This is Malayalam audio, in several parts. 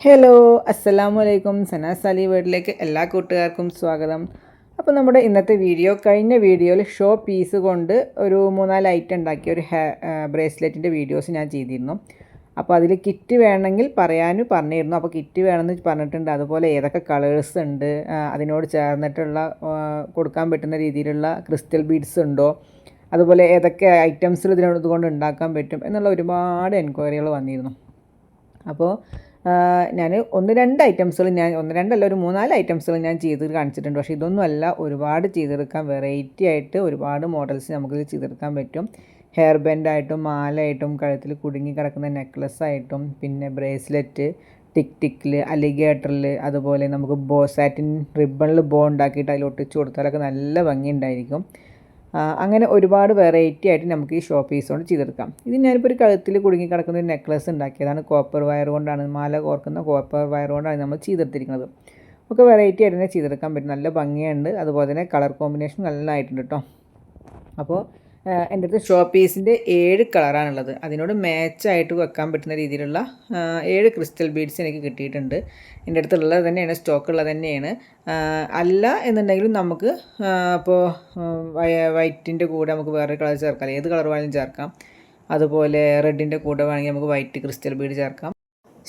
ഹലോ അസ്സലാമു അലൈക്കും സനാസ് അലി വീട്ടിലേക്ക് എല്ലാ കൂട്ടുകാർക്കും സ്വാഗതം. അപ്പോൾ നമ്മുടെ ഇന്നത്തെ വീഡിയോ കഴിഞ്ഞ വീഡിയോയിൽ ഷോ പീസ് കൊണ്ട് ഒരു മൂന്നാൽ ഐറ്റം ഉണ്ടാക്കിയ ഒരു ഹെ ബ്രേസ്ലെറ്റിന്റെ വീഡിയോസ് ഞാൻ ചെയ്തിരുന്നു. അപ്പോൾ അതിൽ കിറ്റ് വേണമെങ്കിൽ പറയാനും പറഞ്ഞിരുന്നു. അപ്പോൾ കിറ്റ് വേണമെന്ന് പറഞ്ഞിട്ടുണ്ട്. അതുപോലെ ഏതൊക്കെ കളേഴ്സ് ഉണ്ട് അതിനോട് ചേർന്നിട്ടുള്ള കൊടുക്കാൻ പറ്റുന്ന രീതിയിലുള്ള ക്രിസ്റ്റൽ ബീഡ്സ് ഉണ്ടോ അതുപോലെ ഏതൊക്കെ ഐറ്റംസിൽ ഇതിനോട് ഇതുകൊണ്ട് ഉണ്ടാക്കാൻ പറ്റും എന്നുള്ള ഒരുപാട് എൻക്വയറികൾ വന്നിരുന്നു. അപ്പോൾ ഞാൻ ഒന്ന് രണ്ട് ഐറ്റംസുകൾ ഞാൻ ഒന്ന് രണ്ടല്ല ഒരു മൂന്നാൽ ഐറ്റംസുകൾ ഞാൻ ചെയ്ത് കാണിച്ചിട്ടുണ്ട്. പക്ഷേ ഇതൊന്നുമല്ല ഒരുപാട് ചെയ്തെടുക്കാൻ വെറൈറ്റി ആയിട്ട് ഒരുപാട് മോഡൽസ് നമുക്ക് ചെയ്തെടുക്കാൻ പറ്റും. ഹെയർ ബാൻഡായിട്ടും മാലയായിട്ടും കഴുത്തിൽ കുടുങ്ങി കിടക്കുന്ന നെക്ലസ് ആയിട്ടും പിന്നെ ബ്രേസ്ലെറ്റ് ടിക് ടിക്കിൽ അലിഗേറ്ററിൽ അതുപോലെ നമുക്ക് ബോ സാറ്റിൻ റിബണിൽ ബോ ഉണ്ടാക്കിയിട്ട് അതിൽ ഒട്ടിച്ചു കൊടുത്താലൊക്കെ നല്ല ഭംഗി ഉണ്ടായിരിക്കും അങ്ങനെ ഒരുപാട് വെറൈറ്റി ആയിട്ട് നമുക്ക് ഈ ഷോ പീസ് കൊണ്ട് ചെയ്തെടുക്കാം. ഇത് ഞാനിപ്പോൾ ഒരു കഴുത്തിൽ കുടുങ്ങി കിടക്കുന്ന ഒരു നെക്ലസ് ഉണ്ടാക്കിയതാണ്. കോപ്പർ വയർ കൊണ്ടാണ് മാല കോർക്കുന്ന കോപ്പർ വയർ കൊണ്ടാണ് നമ്മൾ ചെയ്തെടുത്തിരിക്കുന്നത്. ഒക്കെ വെറൈറ്റി ആയിട്ട് തന്നെ ചെയ്തെടുക്കാൻ പറ്റും. നല്ല ഭംഗിയുണ്ട്. അതുപോലെ തന്നെ കളർ കോമ്പിനേഷൻ നല്ലതായിട്ടുണ്ട് കേട്ടോ അപ്പോൾ എന്റെ അടുത്ത് ഷോ പീസിന്റെ ഏഴ് കളറാണുള്ളത്. അതിനോട് മാച്ചായിട്ട് വെക്കാൻ പറ്റുന്ന രീതിയിലുള്ള ഏഴ് ക്രിസ്റ്റൽ ബീഡ്സ് എനിക്ക് കിട്ടിയിട്ടുണ്ട്. എന്റെ അടുത്തുള്ളത് തന്നെയാണ് സ്റ്റോക്ക് ഉള്ളത് തന്നെയാണ് അല്ല എന്നുണ്ടെങ്കിലും നമുക്ക് ഇപ്പോൾ വൈറ്റിന്റെ കൂടെ നമുക്ക് വേറെ കളർ ചേർക്കാം. ഏത് കളർ വേണമെങ്കിലും ചേർക്കാം. അതുപോലെ റെഡിന്റെ കൂടെ വേണമെങ്കിൽ നമുക്ക് വൈറ്റ് ക്രിസ്റ്റൽ ബീഡ് ചേർക്കാം.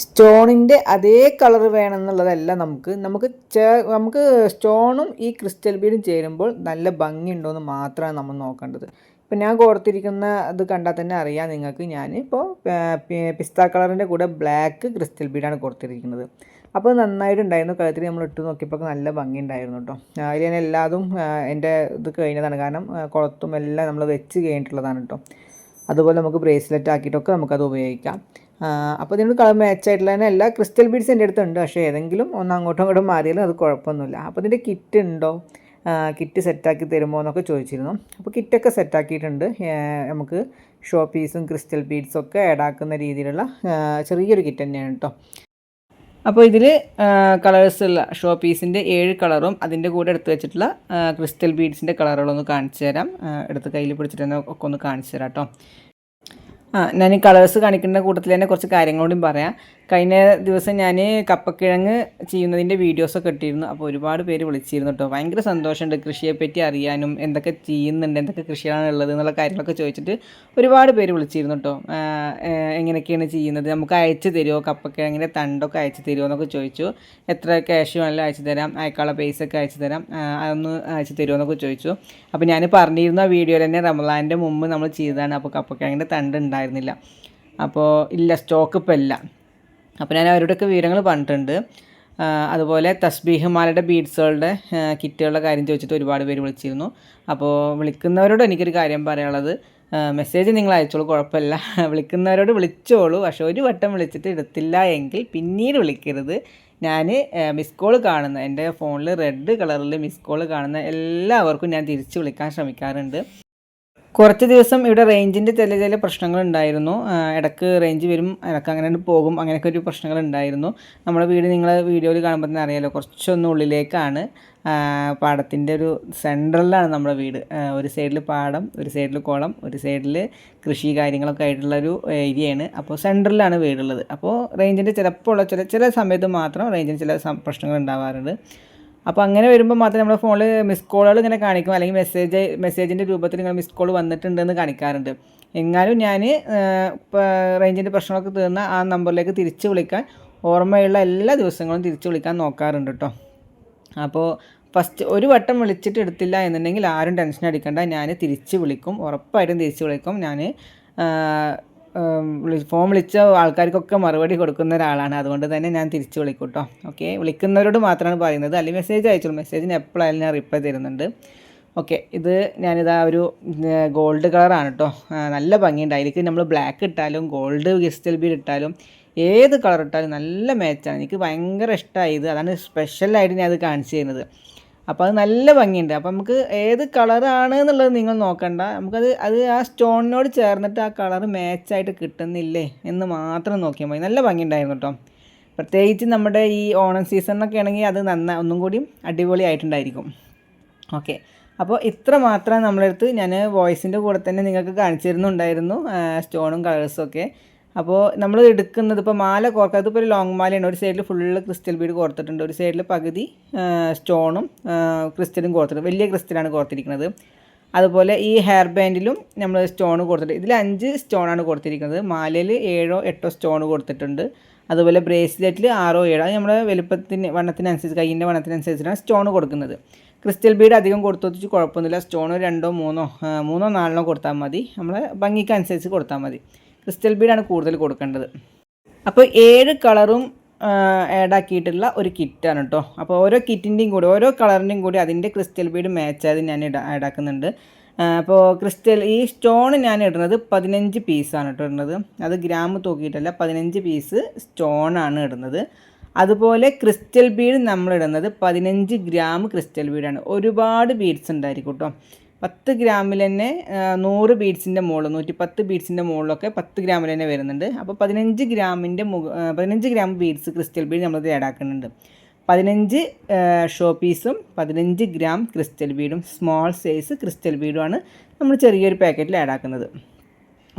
സ്റ്റോണിന്റെ അതേ കളർ വേണമെന്നുള്ളതല്ല നമുക്ക്. നമുക്ക് ചേ നമുക്ക് സ്റ്റോണും ഈ ക്രിസ്റ്റൽ ബീഡും ചേരുമ്പോൾ നല്ല ഭംഗിയുണ്ടോ എന്ന് മാത്രമാണ് നമ്മൾ നോക്കേണ്ടത്. ഇപ്പം ഞാൻ കോർത്തിരിക്കുന്ന ഇത് കണ്ടാൽ തന്നെ അറിയാം നിങ്ങൾക്ക് ഞാൻ ഇപ്പോൾ പിസ്ത കളറിന്റെ കൂടെ ബ്ലാക്ക് ക്രിസ്റ്റൽ ബീഡാണ് കൊടുത്തിരിക്കുന്നത് അപ്പോൾ നന്നായിട്ടുണ്ടായിരുന്നു. കഴുത്തിൽ നമ്മൾ ഇട്ട് നോക്കിയപ്പോൾ നല്ല ഭംഗി ഉണ്ടായിരുന്നു കേട്ടോ അതിൽ ഞാൻ എല്ലാതും എന്റെ ഇത് കഴിഞ്ഞതാണ്. കാരണം കുളത്തും എല്ലാം നമ്മൾ വെച്ച് കഴിഞ്ഞിട്ടുള്ളതാണ് കേട്ടോ അതുപോലെ നമുക്ക് ബ്രേസ്ലെറ്റ് ആക്കിയിട്ടൊക്കെ നമുക്കത് ഉപയോഗിക്കാം. അപ്പോൾ ഇതിനോട് കളർ മാച്ചായിട്ടുള്ള തന്നെ എല്ലാ ക്രിസ്റ്റൽ ബീഡ്സ് എന്റെ അടുത്തുണ്ട്. പക്ഷേ ഏതെങ്കിലും ഒന്ന് അങ്ങോട്ടും ഇങ്ങോട്ടും മാറിയാലും അത് കുഴപ്പമൊന്നുമില്ല. അപ്പോൾ ഇതിന്റെ കിറ്റ് ഉണ്ടോ? കിറ്റ് സെറ്റാക്കി തരുമോ എന്നൊക്കെ ചോദിച്ചിരുന്നു. അപ്പോൾ കിറ്റൊക്കെ സെറ്റാക്കിയിട്ടുണ്ട്. നമുക്ക് ഷോ പീസും ക്രിസ്റ്റൽ ബീഡ്സും ഒക്കെ ആഡ് ആക്കുന്ന രീതിയിലുള്ള ചെറിയൊരു കിറ്റ് തന്നെയാണ് കേട്ടോ അപ്പോൾ ഇതിൽ കളേഴ്സ് ഉള്ള ഷോ പീസിന്റെ ഏഴ് കളറും അതിന്റെ കൂടെ എടുത്ത് വെച്ചിട്ടുള്ള ക്രിസ്റ്റൽ ബീഡ്സിന്റെ കളറുകളൊന്ന് കാണിച്ചു തരാം. എടുത്ത് കയ്യിൽ പിടിച്ചിട്ട് ഒക്കെ ഒന്ന് കാണിച്ചു തരാം കേട്ടോ ആ ഞാൻ കളേഴ്സ് കാണിക്കുന്ന കൂട്ടത്തിൽ തന്നെ കുറച്ച് കാര്യങ്ങളോടും പറയാം. കഴിഞ്ഞ ദിവസം ഞാൻ കപ്പക്കിഴങ്ങ് ചെയ്യുന്നതിന്റെ വീഡിയോസൊക്കെ ഇട്ടിരുന്നു. അപ്പോൾ ഒരുപാട് പേര് വിളിച്ചിരുന്നു കേട്ടോ ഭയങ്കര സന്തോഷമുണ്ട് കൃഷിയെപ്പറ്റി അറിയാനും എന്തൊക്കെ ചെയ്യുന്നുണ്ട് എന്തൊക്കെ കൃഷിയാണ് ഉള്ളത് എന്നുള്ള കാര്യങ്ങളൊക്കെ ചോദിച്ചിട്ട് ഒരുപാട് പേര് വിളിച്ചിരുന്നു കേട്ടോ എങ്ങനെയൊക്കെയാണ് ചെയ്യുന്നത്? നമുക്ക് അയച്ചു തരുമോ? കപ്പക്കിഴങ്ങിന്റെ തണ്ടൊക്കെ അയച്ചു തരുമോ എന്നൊക്കെ ചോദിച്ചു. എത്ര ക്യാഷ് വേണമെങ്കിലും അയച്ചു തരാം. അയക്കാനുള്ള പൈസ ഒക്കെ അയച്ചു തരാം. അതൊന്ന് അയച്ചു തരുമോ എന്നൊക്കെ ചോദിച്ചു. അപ്പോൾ ഞാൻ പറഞ്ഞിരുന്ന വീഡിയോയിൽ തന്നെ റമലാന്റെ മുമ്പ് നമ്മൾ ചെയ്തതാണ്. അപ്പോൾ കപ്പക്കിഴങ്ങിന്റെ തണ്ട് ഉണ്ടായിരുന്നില്ല. അപ്പോൾ ഇല്ല സ്റ്റോക്ക് ഇപ്പം ഇല്ല. അപ്പോൾ ഞാൻ അവരോടൊക്കെ വിവരങ്ങൾ പറഞ്ഞിട്ടുണ്ട്. അതുപോലെ തസ്ബീഹ് മാലയുടെ ബീഡ്സുകളുടെ കിറ്റുകളുടെ കാര്യം ചോദിച്ചിട്ട് ഒരുപാട് പേര് വിളിച്ചിരുന്നു. അപ്പോൾ വിളിക്കുന്നവരോട് എനിക്കൊരു കാര്യം പറയാനുള്ളത്. മെസ്സേജ് നിങ്ങൾ അയച്ചോളൂ കുഴപ്പമില്ല. വിളിക്കുന്നവരോട് വിളിച്ചോളൂ. പക്ഷെ ഒരു വട്ടം വിളിച്ചിട്ട് എടുത്തില്ല എങ്കിൽ പിന്നീട് വിളിക്കരുത്. ഞാൻ മിസ് കോൾ കാണുന്ന എന്റെ ഫോണിൽ റെഡ് കളറിൽ മിസ് കോൾ കാണുന്ന എല്ലാവർക്കും ഞാൻ തിരിച്ച് വിളിക്കാൻ ശ്രമിക്കാറുണ്ട്. കുറച്ച് ദിവസം ഇവിടെ റേഞ്ചിന്റെ ചില ചില പ്രശ്നങ്ങൾ ഉണ്ടായിരുന്നു ഇടയ്ക്ക് റേഞ്ച് വരും ഇടയ്ക്ക് അങ്ങനെ പോകും അങ്ങനെയൊക്കെ ഒരു പ്രശ്നങ്ങൾ ഉണ്ടായിരുന്നു നമ്മുടെ വീട് നിങ്ങൾ വീഡിയോയിൽ കാണുമ്പോൾ തന്നെ അറിയാലോ കുറച്ചൊന്ന് ഉള്ളിലേക്കാണ്. പാടത്തിന്റെ ഒരു സെൻട്രലിലാണ് നമ്മുടെ വീട്. ഒരു സൈഡിൽ പാടം ഒരു സൈഡിൽ കുളം ഒരു സൈഡിൽ കൃഷി കാര്യങ്ങളൊക്കെ ആയിട്ടുള്ളൊരു ഏരിയയാണ്. അപ്പോൾ സെൻട്രലിലാണ് വീടുള്ളത്. അപ്പോൾ റേഞ്ചിന്റെ ചിലപ്പോൾ ഉള്ള ചില ചില സമയത്ത് മാത്രം റേഞ്ചിന് ചില പ്രശ്നങ്ങൾ ഉണ്ടാവാറുണ്ട്. അപ്പോൾ അങ്ങനെ വരുമ്പോൾ മാത്രം നമ്മുടെ ഫോണിൽ മിസ് കോളുകൾ ഇങ്ങനെ കാണിക്കും. അല്ലെങ്കിൽ മെസ്സേജ് മെസ്സേജിന്റെ രൂപത്തിൽ ഇങ്ങനെ മിസ് കോൾ വന്നിട്ടുണ്ടെന്ന് കാണിക്കാറുണ്ട്. എങ്ങാനും ഞാൻ റേഞ്ചിന്റെ പ്രശ്നങ്ങളൊക്കെ തീർന്ന ആ നമ്പറിലേക്ക് തിരിച്ച് വിളിക്കാൻ ഓർമ്മയുള്ള എല്ലാ ദിവസങ്ങളും തിരിച്ച് വിളിക്കാൻ നോക്കാറുണ്ട് കേട്ടോ. അപ്പോൾ ഫസ്റ്റ് ഒരു വട്ടം വിളിച്ചിട്ട് എടുത്തില്ല എന്നുണ്ടെങ്കിൽ ആരും ടെൻഷൻ അടിക്കണ്ട. ഞാൻ തിരിച്ച് വിളിക്കും. ഉറപ്പായിട്ടും തിരിച്ച് വിളിക്കും. ഞാൻ ഫോൺ വിളിച്ച ആൾക്കാർക്കൊക്കെ മറുപടി കൊടുക്കുന്ന ഒരാളാണ്. അതുകൊണ്ട് തന്നെ ഞാൻ തിരിച്ച് വിളിക്കും കേട്ടോ ഓക്കെ വിളിക്കുന്നവരോട് മാത്രമാണ് പറയുന്നത്. അല്ലെങ്കിൽ മെസ്സേജ് അയച്ചോളൂ മെസ്സേജിന് എപ്പോഴായാലും ഞാൻ റിപ്ലൈ തരുന്നുണ്ട്. ഓക്കെ ഇത് ഞാനിതാ ഒരു ഗോൾഡ് കളറാണ് കേട്ടോ നല്ല ഭംഗിയുണ്ട്. അതിലേക്ക് നമ്മൾ ബ്ലാക്ക് ഇട്ടാലും ഗോൾഡ് ക്രിസ്റ്റൽ ബീഡ് ഇട്ടാലും ഏത് കളർ ഇട്ടാലും നല്ല മാച്ചാണ് എനിക്ക് ഭയങ്കര ഇഷ്ടമായി ഇത്. അതാണ് സ്പെഷ്യലായിട്ട് ഞാൻ അത് കാണിച്ചു തരുന്നത്. അപ്പോൾ അത് നല്ല ഭംഗിയുണ്ട്. അപ്പോൾ നമുക്ക് ഏത് കളറാണ് എന്നുള്ളത് നിങ്ങൾ നോക്കണ്ട. നമുക്കത് അത് ആ സ്റ്റോണിനോട് ചേർന്നിട്ട് ആ കളർ മാച്ചായിട്ട് കിട്ടുന്നില്ലേ എന്ന് മാത്രം നോക്കിയാൽ മതി. നല്ല ഭംഗിയുണ്ടായിരുന്നു കേട്ടോ പ്രത്യേകിച്ച് നമ്മുടെ ഈ ഓണം സീസണിനൊക്കെ ആണെങ്കിൽ അത് നന്ന ഒന്നും കൂടിയും അടിപൊളിയായിട്ടുണ്ടായിരിക്കും ഓക്കെ. അപ്പോൾ ഇത്ര മാത്രം നമ്മളെടുത്ത് ഞാൻ വോയിസിന്റെ കൂടെ തന്നെ നിങ്ങൾക്ക് കാണിച്ചിരുന്നുണ്ടായിരുന്നു സ്റ്റോണും കളേഴ്സും ഒക്കെ. അപ്പോൾ നമ്മൾ എടുക്കുന്നത് ഇപ്പോൾ മാല കോർക്കുക അതിപ്പോൾ ഒരു ലോങ് മാലയാണ്. ഒരു സൈഡിൽ ഫുള്ള് ക്രിസ്റ്റൽ ബീഡ് കോർത്തിട്ടുണ്ട്. ഒരു സൈഡിൽ പകുതി സ്റ്റോണും ക്രിസ്റ്റലും കോർത്തിട്ടുണ്ട്. വലിയ ക്രിസ്റ്റലാണ് കോർത്തിരിക്കുന്നത്. അതുപോലെ ഈ ഹെയർ ബാൻഡിലും നമ്മൾ സ്റ്റോൺ കൊടുത്തിട്ടുണ്ട് ഇതിൽ അഞ്ച് സ്റ്റോണാണ് കൊടുത്തിരിക്കുന്നത് മാലയിൽ ഏഴോ എട്ടോ സ്റ്റോൺ കൊടുത്തിട്ടുണ്ട് അതുപോലെ ബ്രേസ്ലെറ്റിൽ ആറോ ഏഴോ അത് നമ്മുടെ വലുപ്പത്തിന് വണ്ണത്തിനനുസരിച്ച് കയ്യിന്റെ വണ്ണത്തിനനുസരിച്ചിട്ടാണ് സ്റ്റോൺ കൊടുക്കുന്നത്. ക്രിസ്റ്റൽ ബീഡ് അധികം കൊടുത്തു വെച്ച് കുഴപ്പമൊന്നുമില്ല. സ്റ്റോൺ രണ്ടോ മൂന്നോ മൂന്നോ നാലോ കൊടുത്താൽ മതി. നമ്മളെ ഭംഗിക്കനുസരിച്ച് കൊടുത്താൽ മതി. ക്രിസ്റ്റൽ ബീഡാണ് കൂടുതൽ കൊടുക്കേണ്ടത്. അപ്പോൾ ഏഴ് കളറും ആഡ് ആക്കിയിട്ടുള്ള ഒരു കിറ്റാണ് കേട്ടോ. അപ്പോൾ ഓരോ കിറ്റിന്റെയും കൂടി ഓരോ കളറിന്റെയും കൂടി അതിന്റെ ക്രിസ്റ്റൽ ബീഡ് മാച്ച് ആയത് ഞാൻ ഇട ആക്കുന്നുണ്ട്. അപ്പോൾ ക്രിസ്റ്റൽ ഈ സ്റ്റോൺ ഞാൻ ഇടുന്നത് പതിനഞ്ച് പീസാണ് കേട്ടോ ഇടുന്നത്. അത് ഗ്രാം തൂക്കിയിട്ടല്ല പതിനഞ്ച് പീസ് സ്റ്റോണാണ് ഇടുന്നത്. അതുപോലെ ക്രിസ്റ്റൽ ബീഡ് നമ്മളിടുന്നത് പതിനഞ്ച് ഗ്രാം ക്രിസ്റ്റൽ ബീഡാണ്. ഒരുപാട് ബീഡ്സ് ഉണ്ടായിരിക്കും കേട്ടോ. പത്ത് ഗ്രാമിൽ തന്നെ നൂറ് ബീഡ്സിന്റെ മുകളിൽ നൂറ്റി പത്ത് ബീഡ്സിന്റെ മുകളിലൊക്കെ പത്ത് ഗ്രാമിൽ തന്നെ വരുന്നുണ്ട്. അപ്പോൾ പതിനഞ്ച് ഗ്രാമിന്റെ മുക പതിനഞ്ച് ഗ്രാം ബീഡ്സ് ക്രിസ്റ്റൽ ബീഡ് നമ്മൾ ഏടാക്കുന്നുണ്ട് പതിനഞ്ച് ഷോ പീസും പതിനഞ്ച് ഗ്രാം ക്രിസ്റ്റൽ ബീഡും സ്മോൾ സൈസ് ക്രിസ്റ്റൽ ബീഡുമാണ് നമ്മൾ ചെറിയൊരു പാക്കറ്റിൽ ആഡാക്കുന്നത്.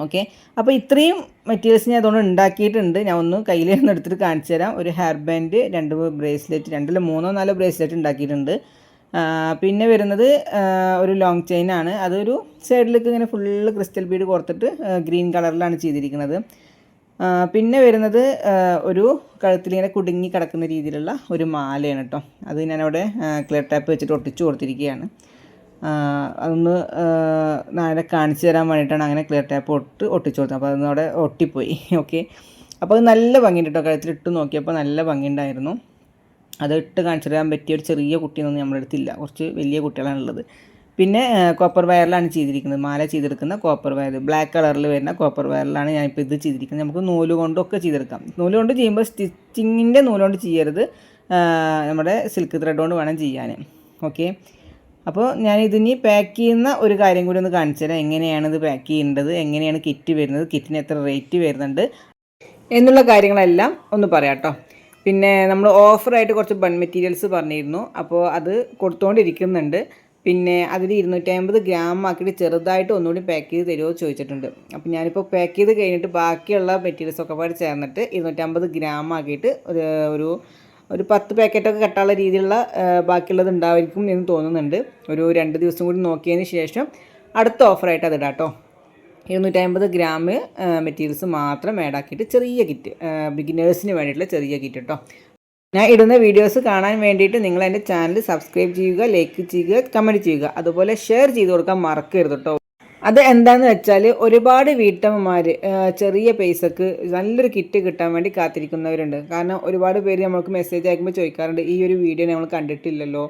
ഓക്കെ? അപ്പോൾ ഇത്രയും മെറ്റീരിയൽസ് ഞാൻ അതുകൊണ്ട് ഉണ്ടാക്കിയിട്ടുണ്ട്. ഞാൻ ഒന്ന് കയ്യിൽ നിന്ന് എടുത്തിട്ട് കാണിച്ചു തരാം. ഒരു ഹെയർ ബാൻഡ് രണ്ട് ബ്രേസ്ലെറ്റ് രണ്ടിൽ മൂന്നോ നാലോ ബ്രേസ്ലെറ്റ് ഉണ്ടാക്കിയിട്ടുണ്ട്. പിന്നെ വരുന്നത് ഒരു ലോങ് ചെയിൻ ആണ്. അതൊരു സൈഡിലേക്ക് ഇങ്ങനെ ഫുള്ള് ക്രിസ്റ്റൽ ബീഡ് കൊടുത്തിട്ട് ഗ്രീൻ കളറിലാണ് ചെയ്തിരിക്കുന്നത്. പിന്നെ വരുന്നത് ഒരു കഴുത്തിലിങ്ങനെ കുടുങ്ങി കിടക്കുന്ന രീതിയിലുള്ള ഒരു മാലയാണ് കേട്ടോ അത് ഞാനവിടെ ക്ലിയർ ടാപ്പ് വെച്ചിട്ട് ഒട്ടിച്ചു കൊടുത്തിരിക്കുകയാണ്. അതൊന്ന് നാളെ കാണിച്ചു തരാൻ വേണ്ടിയിട്ടാണ് അങ്ങനെ ക്ലിയർ ടാപ്പ് ഒട്ട് ഒട്ടിച്ചു കൊടുത്തത്. അപ്പോൾ അതൊന്നും അവിടെ ഒട്ടിപ്പോയി. ഓക്കെ അപ്പോൾ അത് നല്ല ഭംഗിയുണ്ട് കേട്ടോ കഴുത്തിലിട്ട് നോക്കിയപ്പോൾ നല്ല ഭംഗിയുണ്ടായിരുന്നു. അത് ഇട്ട് തരാൻ പറ്റിയ ഒരു ചെറിയ കുട്ടിയൊന്നും നമ്മുടെ അടുത്തില്ല. കുറച്ച് വലിയ കുട്ടികളാണുള്ളത്. പിന്നെ കോപ്പർ വയറിലാണ് ചെയ്തിരിക്കുന്നത്. മാല ചെയ്തെടുക്കുന്ന കോപ്പർ വയർ ബ്ലാക്ക് കളറിൽ വരുന്ന കോപ്പർ വയറിലാണ് ഞാനിപ്പോൾ ഇത് ചെയ്തിരിക്കുന്നത്. നമുക്ക് നൂൽ കൊണ്ടൊക്കെ ചെയ്തെടുക്കാം. നൂൽ കൊണ്ട് ചെയ്യുമ്പോൾ സ്റ്റിച്ചിങ്ങിന്റെ നൂൽ കൊണ്ട് ചെയ്യരുത്. നമ്മുടെ സിൽക്ക് ത്രെഡ് കൊണ്ട് വേണം ചെയ്യാൻ ഓക്കെ അപ്പോൾ ഞാൻ ഇതിനി പാക്ക് ചെയ്യുന്ന ഒരു കാര്യം കൂടി ഒന്ന് കാണിച്ചു തരാം. എങ്ങനെയാണ് ഇത് പാക്ക് ചെയ്യേണ്ടത്? എങ്ങനെയാണ് കിറ്റ് വരുന്നത്? കിറ്റിന് എത്ര റേറ്റ് വരുന്നുണ്ട്? എന്നുള്ള കാര്യങ്ങളെല്ലാം ഒന്ന് പറയാം കേട്ടോ. പിന്നെ നമ്മൾ ഓഫറായിട്ട് കുറച്ച് ബൺ മെറ്റീരിയൽസ് പറഞ്ഞിരുന്നു. അപ്പോൾ അത് കൊടുത്തുകൊണ്ടിരിക്കുന്നുണ്ട് പിന്നെ അതിൽ ഇരുന്നൂറ്റി ഗ്രാം ആക്കിയിട്ട് ചെറുതായിട്ട് ഒന്നുകൂടി പാക്ക് ചെയ്ത് തരുമോ ചോദിച്ചിട്ടുണ്ട്. അപ്പോൾ ഞാനിപ്പോൾ പാക്ക് ചെയ്ത് കഴിഞ്ഞിട്ട് ബാക്കിയുള്ള മെറ്റീരിയൽസ് ഒക്കെ പാടി ചേർന്നിട്ട് ഇരുന്നൂറ്റമ്പത് ഗ്രാം ആക്കിയിട്ട് ഒരു ഒരു ഒരു പത്ത് പാക്കറ്റൊക്കെ കെട്ടാനുള്ള രീതിയിലുള്ള ബാക്കിയുള്ളത് ഉണ്ടായിരിക്കും എന്ന് തോന്നുന്നുണ്ട്. ഒരു രണ്ട് ദിവസം കൂടി നോക്കിയതിന് ശേഷം അടുത്ത ഓഫറായിട്ട് അത് ഇടാം കേട്ടോ. ഇരുന്നൂറ്റമ്പത് ഗ്രാം മെറ്റീരിയൽസ് മാത്രം ആഡാക്കിയിട്ട് ചെറിയ കിറ്റ് ബിഗിനേഴ്സിന് വേണ്ടിയിട്ടുള്ള ചെറിയ കിറ്റ് കേട്ടോ ഞാൻ ഇടുന്ന വീഡിയോസ് കാണാൻ വേണ്ടിയിട്ട് നിങ്ങൾ എന്റെ ചാനൽ സബ്സ്ക്രൈബ് ചെയ്യുക ലൈക്ക് ചെയ്യുക കമന്റ് ചെയ്യുക. അതുപോലെ ഷെയർ ചെയ്ത് കൊടുക്കാൻ മറക്കരുത് കേട്ടോ അത് എന്താണെന്ന് വെച്ചാൽ ഒരുപാട് വീട്ടമ്മമാർ ചെറിയ പൈസക്ക് നല്ലൊരു കിറ്റ് കിട്ടാൻ വേണ്ടി കാത്തിരിക്കുന്നവരുണ്ട്. കാരണം ഒരുപാട് പേര് നമ്മൾക്ക് മെസ്സേജ് അയക്കുമ്പോൾ ചോദിക്കാറുണ്ട് ഈ ഒരു വീഡിയോ നമ്മൾ കണ്ടിട്ടില്ലല്ലോ.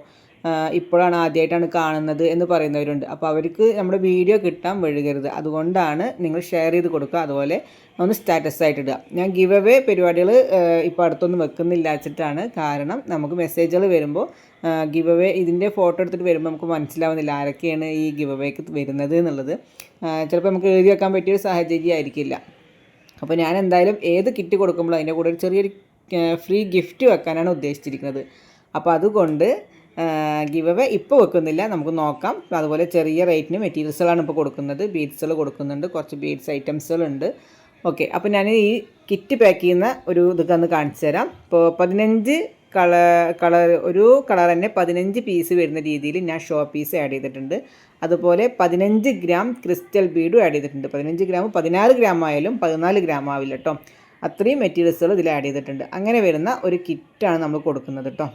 ഇപ്പോഴാണ് ആദ്യമായിട്ടാണ് കാണുന്നത് എന്ന് പറയുന്നവരുണ്ട്. അപ്പോൾ അവർക്ക് നമ്മുടെ വീഡിയോ കിട്ടാൻ വഴുകരുത്. അതുകൊണ്ടാണ് നിങ്ങൾ ഷെയർ ചെയ്ത് കൊടുക്കുക. അതുപോലെ ഒന്ന് സ്റ്റാറ്റസ് ആയിട്ട് ഇടുക. ഞാൻ ഗിവ് അവേ പരിപാടികൾ ഇപ്പോൾ അടുത്തൊന്നും വെക്കുന്നില്ല വെച്ചിട്ടാണ്. കാരണം നമുക്ക് മെസ്സേജുകൾ വരുമ്പോൾ ഗിവ് അവേ ഇതിന്റെ ഫോട്ടോ എടുത്തിട്ട് വരുമ്പോൾ നമുക്ക് മനസ്സിലാവുന്നില്ല ആരൊക്കെയാണ് ഈ ഗിവ് അവേക്ക് വരുന്നത് എന്നുള്ളത്. ചിലപ്പോൾ നമുക്ക് എഴുതി വെക്കാൻ പറ്റിയൊരു സാഹചര്യം ആയിരിക്കില്ല. അപ്പോൾ ഞാൻ എന്തായാലും ഏത് കിറ്റ് കൊടുക്കുമ്പോഴും അതിന്റെ കൂടെ ഒരു ചെറിയൊരു ഫ്രീ ഗിഫ്റ്റ് വെക്കാനാണ് ഉദ്ദേശിച്ചിരിക്കുന്നത്. അപ്പോൾ അതുകൊണ്ട് ഗിവ് അവേ ഇപ്പോൾ വെക്കുന്നില്ല. നമുക്ക് നോക്കാം. അതുപോലെ ചെറിയ റേറ്റിന് മെറ്റീരിയൽസുകളാണ് ഇപ്പോൾ കൊടുക്കുന്നത്. ബീഡ്സുകൾ കൊടുക്കുന്നുണ്ട്. കുറച്ച് ബീഡ്സ് ഐറ്റംസുകളുണ്ട് ഓക്കെ അപ്പോൾ ഞാൻ ഈ കിറ്റ് പാക്ക് ചെയ്യുന്ന ഒരു ഇതൊക്കെ ഒന്ന് കാണിച്ചു തരാം. ഇപ്പോൾ പതിനഞ്ച് കളർ കളർ ഒരു കളർ തന്നെ പതിനഞ്ച് പീസ് വരുന്ന രീതിയിൽ ഞാൻ ഷോ പീസ് ആഡ് ചെയ്തിട്ടുണ്ട്. അതുപോലെ പതിനഞ്ച് ഗ്രാം ക്രിസ്റ്റൽ ബീഡും ആഡ് ചെയ്തിട്ടുണ്ട്. പതിനഞ്ച് ഗ്രാം പതിനാറ് ഗ്രാം ആയാലും പതിനാല് ഗ്രാം ആവില്ല കേട്ടോ അത്രയും മെറ്റീരിയൽസുകൾ ഇതിൽ ആഡ് ചെയ്തിട്ടുണ്ട്. അങ്ങനെ വരുന്ന ഒരു കിറ്റാണ് നമ്മൾ കൊടുക്കുന്നത് കേട്ടോ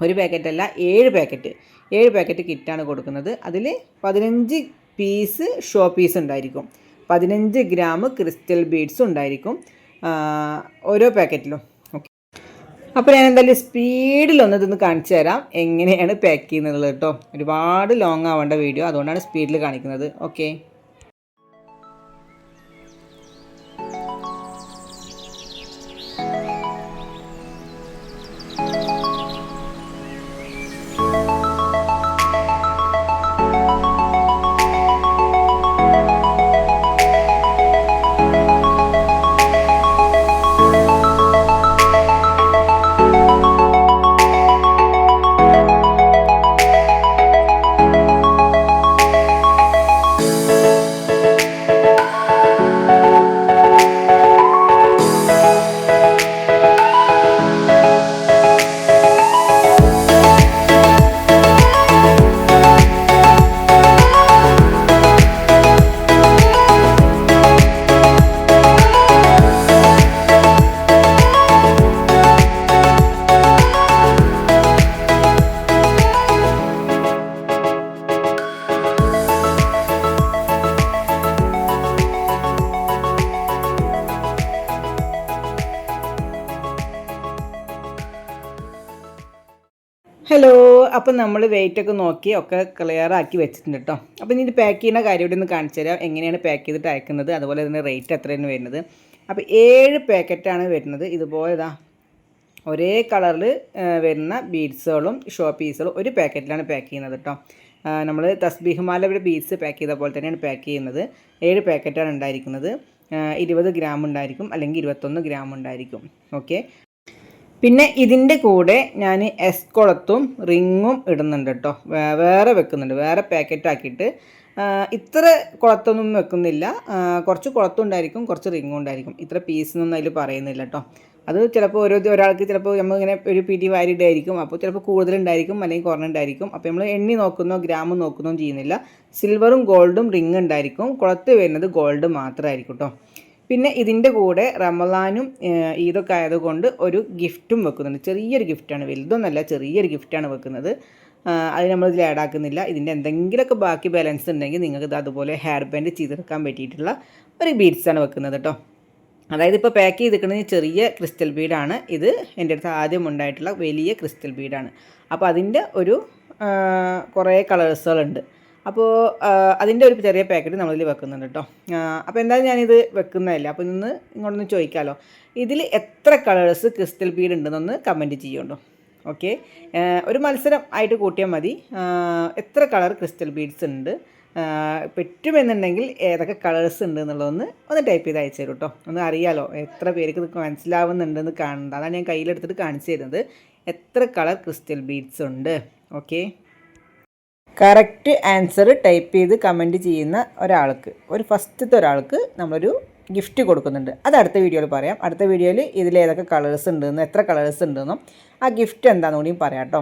ഒരു പാക്കറ്റ് അല്ല ഏഴ് പാക്കറ്റ് ഏഴ് പാക്കറ്റ് കിറ്റാണ് കൊടുക്കുന്നത്. അതിൽ പതിനഞ്ച് പീസ് ഷോ പീസ് ഉണ്ടായിരിക്കും. പതിനഞ്ച് ഗ്രാം ക്രിസ്റ്റൽ ബീഡ്സ് ഉണ്ടായിരിക്കും. ഓരോ പാക്കറ്റിലും ഓക്കെ അപ്പോൾ ഞാൻ എന്തായാലും സ്പീഡിലൊന്ന് ഇതൊന്ന് കാണിച്ചു തരാം. എങ്ങനെയാണ് പാക്ക് ചെയ്യുന്നത് കേട്ടോ ഒരുപാട് ലോങ് ആവേണ്ട വീഡിയോ അതുകൊണ്ടാണ് സ്പീഡിൽ കാണിക്കുന്നത്. ഓക്കെ അപ്പം നമ്മൾ വെയിറ്റ് ഒക്കെ നോക്കി ഒക്കെ ക്ലിയർ ആക്കി വെച്ചിട്ടുണ്ട് കേട്ടോ അപ്പോൾ ഇനി ഇത് പാക്ക് ചെയ്യുന്ന കാര്യം ഇവിടെ ഒന്ന് കാണിച്ചു തരാം. എങ്ങനെയാണ് പാക്ക് ചെയ്തിട്ട് അയക്കുന്നത്? അതുപോലെ ഇതിന്റെ റേറ്റ് എത്രയാണ് വരുന്നത്? അപ്പോൾ ഏഴ് പാക്കറ്റാണ് വരുന്നത്. ഇതുപോലെ ഇതാ ഒരേ കളറിൽ വരുന്ന ബീഡ്സുകളും ഷോ പീസുകളും ഒരു പാക്കറ്റിലാണ് പാക്ക് ചെയ്യുന്നത് കേട്ടോ നമ്മൾ തസ്ബീഹ്മാല ഇവിടെ ബീഡ്സ് പാക്ക് ചെയ്ത പോലെ തന്നെയാണ് പാക്ക് ചെയ്യുന്നത്. ഏഴ് പാക്കറ്റാണ് ഉണ്ടായിരിക്കുന്നത്. ഇരുപത് ഗ്രാം ഉണ്ടായിരിക്കും അല്ലെങ്കിൽ ഇരുപത്തൊന്ന് ഗ്രാം ഉണ്ടായിരിക്കും. ഓക്കെ പിന്നെ ഇതിന്റെ കൂടെ ഞാൻ എസ്കുളത്തും റിങ്ങും ഇടുന്നുണ്ട് കേട്ടോ. വേറെ വെക്കുന്നുണ്ട്. വേറെ പാക്കറ്റ് ആക്കിയിട്ട്. ഇത്ര കുളത്തൊന്നും വെക്കുന്നില്ല. കുറച്ച് കുളത്തും ഉണ്ടായിരിക്കും കുറച്ച് റിങ്ങും ഉണ്ടായിരിക്കും. ഇത്ര പീസൊന്നും അതിൽ പറയുന്നില്ല കേട്ടോ. അത് ചിലപ്പോൾ ഓരോ ഒരാൾക്ക് ചിലപ്പോൾ നമ്മളിങ്ങനെ ഒരു പിടി വാരിയിട്ടായിരിക്കും അപ്പോൾ ചിലപ്പോൾ കൂടുതലുണ്ടായിരിക്കും അല്ലെങ്കിൽ കുറഞ്ഞുണ്ടായിരിക്കും. അപ്പോൾ നമ്മൾ എണ്ണി നോക്കുന്നോ ഗ്രാം നോക്കുന്നോ ചെയ്യുന്നില്ല. സിൽവറും ഗോൾഡും റിങ് ഉണ്ടായിരിക്കും. കുളത്ത് വരുന്നത് ഗോൾഡ് മാത്രമായിരിക്കും കേട്ടോ. പിന്നെ ഇതിന്റെ കൂടെ റമലാനും ഈദൊക്കെ ആയതുകൊണ്ട് ഒരു ഗിഫ്റ്റും വെക്കുന്നുണ്ട്. ചെറിയൊരു ഗിഫ്റ്റാണ് വലുതൊന്നല്ല ചെറിയൊരു ഗിഫ്റ്റാണ് വെക്കുന്നത്. അത് നമ്മളിതിൽ ആക്കുന്നില്ല. ഇതിന്റെ എന്തെങ്കിലുമൊക്കെ ബാക്കി ബാലൻസ് ഉണ്ടെങ്കിൽ നിങ്ങൾക്ക് ഇത് അതുപോലെ ഹെയർ ബാൻഡ് ചെയ്തെടുക്കാൻ പറ്റിയിട്ടുള്ള ഒരു ബീഡ്സാണ് വെക്കുന്നത് കേട്ടോ അതായത് ഇപ്പോൾ പാക്ക് ചെയ്തിരിക്കുന്നത് ചെറിയ ക്രിസ്റ്റൽ ബീഡാണ് ഇത് എന്റെ അടുത്ത് ആദ്യം ഉണ്ടായിട്ടുള്ള വലിയ ക്രിസ്റ്റൽ ബീഡാണ് അപ്പോൾ അതിന്റെ ഒരു കുറേ കളേഴ്സുകളുണ്ട് അപ്പോൾ അതിന്റെ ഒരു ചെറിയ പാക്കറ്റ് നമ്മളിൽ വെക്കുന്നുണ്ട് കേട്ടോ അപ്പോൾ എന്തായാലും ഞാനിത് വെക്കുന്നതല്ല? അപ്പോൾ ഇന്ന് ഇങ്ങോട്ടൊന്ന് ചോദിക്കാമല്ലോ ഇതിൽ എത്ര കളേഴ്സ് ക്രിസ്റ്റൽ ബീഡ് ഉണ്ടെന്നൊന്ന് കമന്റ് ചെയ്യുന്നുണ്ടോ ഓക്കെ ഒരു മത്സരം ആയിട്ട് കൂട്ടിയാൽ മതി. എത്ര കളർ ക്രിസ്റ്റൽ ബീഡ്സ് ഉണ്ട്? പറ്റുമെന്നുണ്ടെങ്കിൽ ഏതൊക്കെ കളേഴ്സ് ഉണ്ട് എന്നുള്ളതൊന്ന് ഒന്ന് ടൈപ്പ് ചെയ്ത് അയച്ചു തരും കേട്ടോ ഒന്ന് അറിയാലോ എത്ര പേർക്ക് ഇത് മനസ്സിലാവുന്നുണ്ടെന്ന് കാണുന്നത്. അതാണ് ഞാൻ കയ്യിലെടുത്തിട്ട് കാണിച്ചു തരുന്നത്. എത്ര കളർ ക്രിസ്റ്റൽ ബീഡ്സ് ഉണ്ട്? ഓക്കെ കറക്റ്റ് ആൻസർ ടൈപ്പ് ചെയ്ത് കമന്റ് ചെയ്യുന്ന ഒരാൾക്ക് ഒരു ഫസ്റ്റത്തെ ഒരാൾക്ക് നമ്മളൊരു ഗിഫ്റ്റ് കൊടുക്കുന്നുണ്ട്. അത് അടുത്ത വീഡിയോയിൽ പറയാം. അടുത്ത വീഡിയോയിൽ ഇതിൽ ഏതൊക്കെ കളേഴ്സ് ഉണ്ടെന്നും എത്ര കളേഴ്സ് ഉണ്ടെന്നും ആ ഗിഫ്റ്റ് എന്താണെന്ന് കൂടിയും പറയാം കേട്ടോ.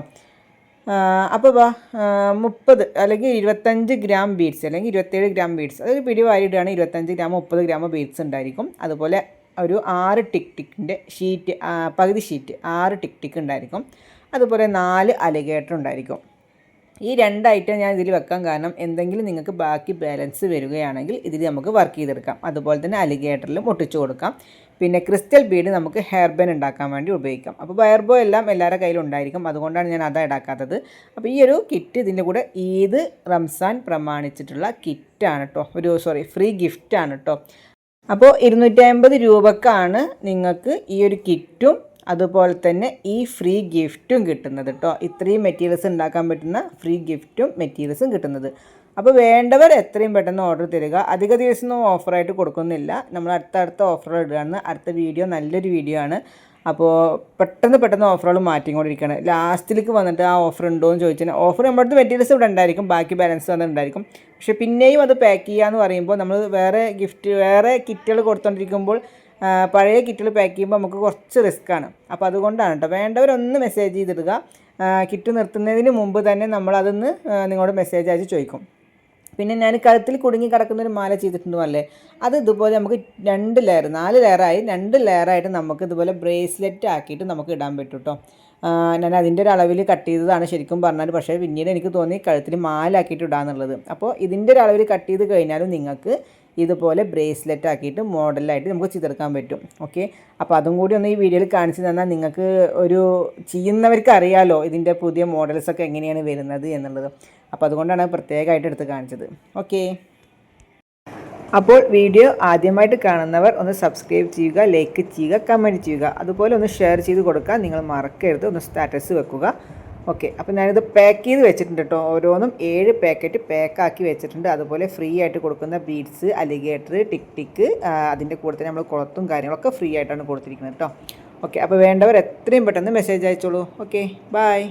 അപ്പോൾ വാ മുപ്പത് അല്ലെങ്കിൽ ഇരുപത്തഞ്ച് ഗ്രാം ബീഡ്സ് അല്ലെങ്കിൽ ഇരുപത്തേഴ് ഗ്രാം ബീഡ്സ് അതൊരു പിടി വാരിയിടുകയാണ് ഇരുപത്തഞ്ച് ഗ്രാം മുപ്പത് ഗ്രാം ബീഡ്സ് ഉണ്ടായിരിക്കും. അതുപോലെ ഒരു ആറ് ടിക് ടിക്കിന്റെ ഷീറ്റ് പകുതി ഷീറ്റ് ആറ് ടിക് ടിക്ക് ഉണ്ടായിരിക്കും. അതുപോലെ നാല് അലിഗേറ്റർ ഉണ്ടായിരിക്കും. ഈ രണ്ട് ഐറ്റം ഞാൻ ഇതിൽ വെക്കാൻ കാരണം എന്തെങ്കിലും നിങ്ങൾക്ക് ബാക്കി ബാലൻസ് വരികയാണെങ്കിൽ ഇതിൽ നമുക്ക് വർക്ക് ചെയ്തെടുക്കാം. അതുപോലെ തന്നെ അലിഗേറ്ററിലും ഒട്ടിച്ചു കൊടുക്കാം. പിന്നെ ക്രിസ്റ്റൽ ബീഡ് നമുക്ക് ഹെയർ ബാൻ ഉണ്ടാക്കാൻ വേണ്ടി ഉപയോഗിക്കാം. അപ്പോൾ വയർബോ എല്ലാം എല്ലാവരുടെ കയ്യിലും ഉണ്ടായിരിക്കും. അതുകൊണ്ടാണ് ഞാൻ അതാ ഇടാക്കാത്തത്. അപ്പോൾ ഈ ഒരു കിറ്റ് ഇതിന്റെ കൂടെ ഈദ് റംസാൻ പ്രമാണിച്ചിട്ടുള്ള കിറ്റാണ് കേട്ടോ ഒരു സോറി ഫ്രീ ഗിഫ്റ്റാണ് കേട്ടോ അപ്പോൾ ഇരുന്നൂറ്റി അമ്പത് രൂപക്കാണ് നിങ്ങൾക്ക് ഈ ഒരു കിറ്റും അതുപോലെ തന്നെ ഈ ഫ്രീ ഗിഫ്റ്റും കിട്ടുന്നത് കേട്ടോ ഇത്രയും മെറ്റീരിയൽസ് ഉണ്ടാക്കാൻ പറ്റുന്ന ഫ്രീ ഗിഫ്റ്റും മെറ്റീരിയൽസും കിട്ടുന്നത്. അപ്പോൾ വേണ്ടവർ എത്രയും പെട്ടെന്ന് ഓർഡർ തരിക. അധിക ദിവസമൊന്നും ഓഫറായിട്ട് കൊടുക്കുന്നില്ല. നമ്മൾ അടുത്തടുത്ത ഓഫറുകൾ ഇടുകയാണ്. അടുത്ത വീഡിയോ നല്ലൊരു വീഡിയോ ആണ്. അപ്പോൾ പെട്ടെന്ന് പെട്ടെന്ന് ഓഫറുകൾ മാറ്റിക്കൊണ്ടിരിക്കുകയാണ്. ലാസ്റ്റിലേക്ക് വന്നിട്ട് ആ ഓഫർ ഉണ്ടോ എന്ന് ചോദിച്ചാൽ ഓഫർ നമ്മുടെ അടുത്ത് മെറ്റീരിയൽസ് ഇവിടെ ഉണ്ടായിരിക്കും. ബാക്കി ബാലൻസ് വന്നിട്ടുണ്ടായിരിക്കും പക്ഷേ പിന്നെയും അത് പാക്ക് ചെയ്യുക എന്ന് പറയുമ്പോൾ നമ്മൾ വേറെ ഗിഫ്റ്റ് വേറെ കിറ്റുകൾ കൊടുത്തുകൊണ്ടിരിക്കുമ്പോൾ പഴയ കിറ്റുകൾ പാക്ക് ചെയ്യുമ്പോൾ നമുക്ക് കുറച്ച് റിസ്ക്കാണ് അപ്പോൾ അതുകൊണ്ടാണ് കേട്ടോ വേണ്ടവരൊന്ന് മെസ്സേജ് ചെയ്തിടുക. കിറ്റ് നിർത്തുന്നതിന് മുമ്പ് തന്നെ നമ്മളതൊന്ന് നിങ്ങളോട് മെസ്സേജ് അയച്ച് ചോദിക്കും. പിന്നെ ഞാൻ കഴുത്തിൽ കുടുങ്ങി കിടക്കുന്ന ഒരു മാല ചെയ്തിട്ടുണ്ടല്ലേ അത് ഇതുപോലെ നമുക്ക് രണ്ട് ലെയർ നാല് ലെയറായി രണ്ട് ലെയറായിട്ട് നമുക്ക് ഇതുപോലെ ബ്രേസ്ലെറ്റ് ആക്കിയിട്ട് നമുക്ക് ഇടാൻ പറ്റും കേട്ടോ ഞാൻ അതിന്റെ ഒരു അളവിൽ കട്ട് ചെയ്തതാണ് ശരിക്കും പറഞ്ഞാൽ പക്ഷേ പിന്നീട് എനിക്ക് തോന്നി കഴുത്തിൽ മാലാക്കിയിട്ട് ഇടാന്നുള്ളത്. അപ്പോൾ ഇതിന്റെ ഒരു അളവിൽ കട്ട് ചെയ്ത് കഴിഞ്ഞാലും നിങ്ങൾക്ക് ഇതുപോലെ ബ്രേസ്ലെറ്റ് ആക്കിയിട്ട് മോഡലായിട്ട് നമുക്ക് ചിതർക്കാൻ പറ്റും. ഓക്കെ അപ്പോൾ അതും കൂടി ഒന്ന് ഈ വീഡിയോയിൽ കാണിച്ചു തന്നാൽ നിങ്ങൾക്ക് ഒരു ചെയ്യുന്നവർക്ക് അറിയാലോ ഇതിന്റെ പുതിയ മോഡൽസൊക്കെ എങ്ങനെയാണ് വരുന്നത് എന്നുള്ളത്. അപ്പോൾ അതുകൊണ്ടാണ് പ്രത്യേകമായിട്ട് എടുത്ത് കാണിച്ചത്. ഓക്കെ അപ്പോൾ വീഡിയോ ആദ്യമായിട്ട് കാണുന്നവർ ഒന്ന് സബ്സ്ക്രൈബ് ചെയ്യുക ലൈക്ക് ചെയ്യുക കമന്റ് ചെയ്യുക. അതുപോലെ ഒന്ന് ഷെയർ ചെയ്ത് കൊടുക്കുക നിങ്ങൾ മറക്കരുത്. ഒന്ന് സ്റ്റാറ്റസ് വെക്കുക. ഓക്കെ അപ്പോൾ ഞാനിത് പാക്ക് ചെയ്ത് വെച്ചിട്ടുണ്ട് കേട്ടോ ഓരോന്നും ഏഴ് പാക്കറ്റ് പാക്കാക്കി വെച്ചിട്ടുണ്ട്. അതുപോലെ ഫ്രീ ആയിട്ട് കൊടുക്കുന്ന ബീഡ്സ് അലിഗേറ്റർ ടിക് ടിക്ക് അതിന്റെ കൂടെ തന്നെ നമ്മൾ കുളത്തും കാര്യങ്ങളൊക്കെ ഫ്രീ ആയിട്ടാണ് കൊടുത്തിരിക്കുന്നത് കേട്ടോ ഓക്കെ അപ്പോൾ വേണ്ടവർ എത്രയും പെട്ടെന്ന് മെസ്സേജ് അയച്ചോളൂ. Okay bye